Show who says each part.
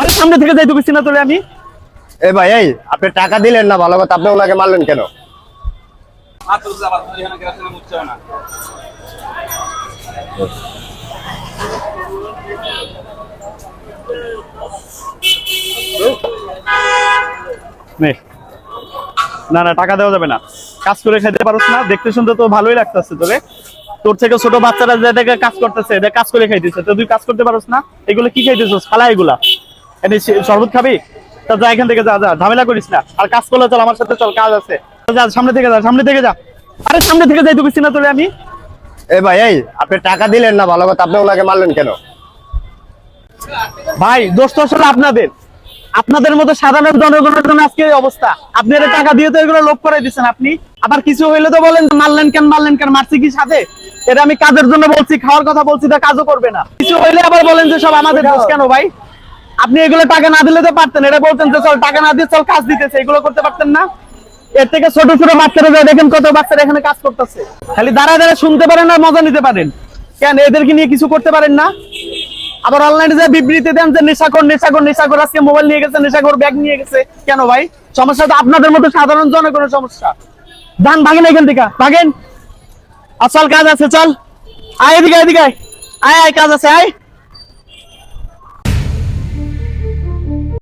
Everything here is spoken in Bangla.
Speaker 1: আরে সামনে থেকে যাই তো না তোলে আমি।
Speaker 2: এ ভাই এই আপনি টাকা দিলেন না ভালো কথা আপনি ওনাকে মারলেন কেন?
Speaker 1: নে। না টাকা দেওয়া যাবে না। কাজ করে খেতে পারোস না দেখতে শুনতে তো ভালোই লাগতেছে তোরে। তোর থেকে ছোট বাচ্চারা যে দেখে কাজ করতেছে এটা কাজ করে খাইতেছে। তো তুই কাজ করতে পারোস না এগুলো কি খাইতেছিস? ফালা এগুলা। এনে শরবত খাবি? তা যা এখান থেকে যা যা ঝামেলা করিস না। আর কাজ করলে চল আমার সাথে চল কাজ আছে। যা সামনে থেকে যা সামনে থেকে যা। আরে সামনে থেকে যাই তো না তোলে আমি।
Speaker 2: এ ভাই এই আপনি টাকা দিলেন না ভালো কথা আপনি ওনাকে মারলেন কেন?
Speaker 1: ভাই দোষ তো আসলে আপনাদের। আপনাদের মতো সাধারণ জনগণের জন্য আজকে এই অবস্থা। আপনি এটা টাকা দিয়ে তো এগুলো লোভ করে দিচ্ছেন। আপনি আবার কিছু হইলে তো বলেন মারলেন কেন মারলেন কেন মারছি কি সাথে? এটা আমি কাজের জন্য বলছি খাওয়ার কথা বলছি তা কাজও করবে না। কিছু হইলে আবার বলেন যে সব আমাদের দোষ কেন ভাই? আপনি এগুলো টাকা না দিলে তো পারতেন। এটা বলতেন যে, চল, টাকা না দিয়ে চল, কাজ দিতেছে। এগুলো করতে পারতেন না। এর থেকে ছোট ছোট বাচ্চারা যায়, দেখেন কত বাচ্চারা এখানে কাজ করতেছে। খালি দাঁড়ায় দাঁড়ায় শুনতে পারেন আর মজা নিতে পারেন। কেন? এদেরকে নিয়ে কিছু করতে পারেন না। আবার অনলাইনে যে বিবৃতি দেন যে, নেশাখোর নেশাখোর নেশাখোর, আজকে মোবাইল নিয়ে গেছে, নেশাখোর ব্যাগ নিয়ে গেছে। কেন ভাই? সমস্যা তো আপনাদের মতো সাধারণ জনগণের সমস্যা। ধান ভাগেন এখান থেকে, ভাগেন। আর চল, কাজ আছে, চল। আয় এদিকে এদিকে, আয়। আয় আয়, কাজ আছে, আয়।